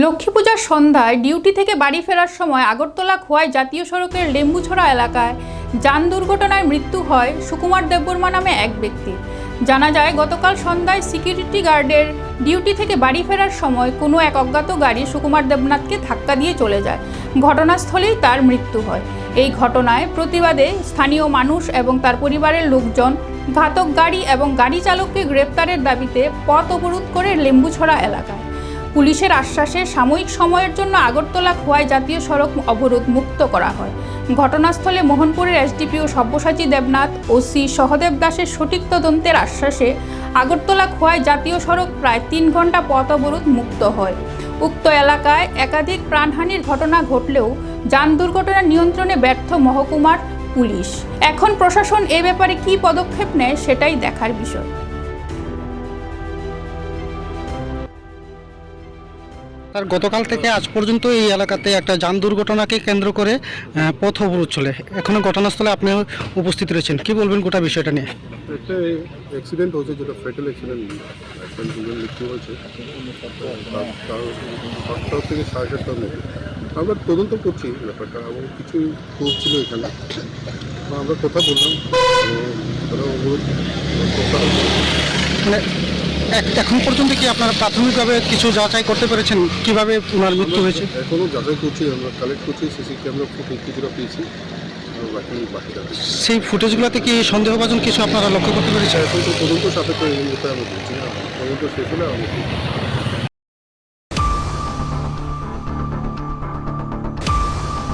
লক্ষ্মী পূজার সন্ধ্যায় ডিউটি থেকে বাড়ি ফেরার সময় আগরতলা খোয়াই জাতীয় সড়কের লেম্বুছড়া এলাকায় যান দুর্ঘটনায় মৃত্যু হয় সুকুমার দেববর্মা নামে এক ব্যক্তি। জানা যায়, গতকাল সন্ধ্যায় সিকিউরিটি গার্ডের ডিউটি থেকে বাড়ি ফেরার সময় কোনো এক অজ্ঞাত গাড়ি সুকুমার দেবনাথকে ধাক্কা দিয়ে চলে যায়। ঘটনাস্থলেই তার মৃত্যু হয়। এই ঘটনায় প্রতিবাদে স্থানীয় মানুষ এবং তার পরিবারের লোকজন ঘাতক গাড়ি এবং গাড়ি চালককে গ্রেপ্তারের দাবিতে পথ অবরোধ করে লেম্বুছড়া এলাকায়। পুলিশের আশ্বাসে সাময়িক সময়ের জন্য আগরতলা খোয়াই জাতীয় সড়ক অবরোধ মুক্ত করা হয়। ঘটনাস্থলে মোহনপুরের এসডিপিও সব্যসাচী দেবনাথ, ওসি সহদেব দাসের সঠিক তদন্তের আশ্বাসে আগরতলা খোয়াই জাতীয় সড়ক প্রায় তিন ঘণ্টা পথ অবরোধ মুক্ত হয়। উক্ত এলাকায় একাধিক প্রাণহানির ঘটনা ঘটলেও যান দুর্ঘটনা নিয়ন্ত্রণে ব্যর্থ মহকুমার পুলিশ। এখন প্রশাসন এ ব্যাপারে কী পদক্ষেপ নেয় সেটাই দেখার বিষয়। আর গতকাল থেকে আজ পর্যন্ত এই এলাকাতে একটা যান দুর্ঘটনাকে কেন্দ্র করে পথ অবরোধ চলে। এখনও ঘটনাস্থলে আপনি উপস্থিত রয়েছেন। কি বলবেন গোটা বিষয়টা নিয়ে? একটা অ্যাক্সিডেন্ট হয়েছে যেটা ফেটাল অ্যাক্সিডেন্ট একটা দুজন মৃত্যু হয়েছে। তার- তার সাতটা থেকে সাড়ে সাতটার মধ্যে আমরা তদন্ত করছি ব্যাপারটা এবং কিছু প্রুফ ছিল এখানে। আমরা কথা বললাম। মানে এখন পর্যন্ত কি আপনারা প্রাথমিকভাবে কিছু যাচাই করতে পেরেছেন? কীভাবে ওনার মৃত্যু হয়েছে? এখনও যাচাই করছি আমরা কালেক্ট করছি সিসি ক্যামেরা ফুটেজ কিছুটা পেয়েছি। সেই ফুটেজগুলোতে কি সন্দেহভাজন কিছু আপনারা লক্ষ্য করতে পেরেছেন? এখন তো তদন্ত সাপেক্ষ তদন্ত শেষ হলে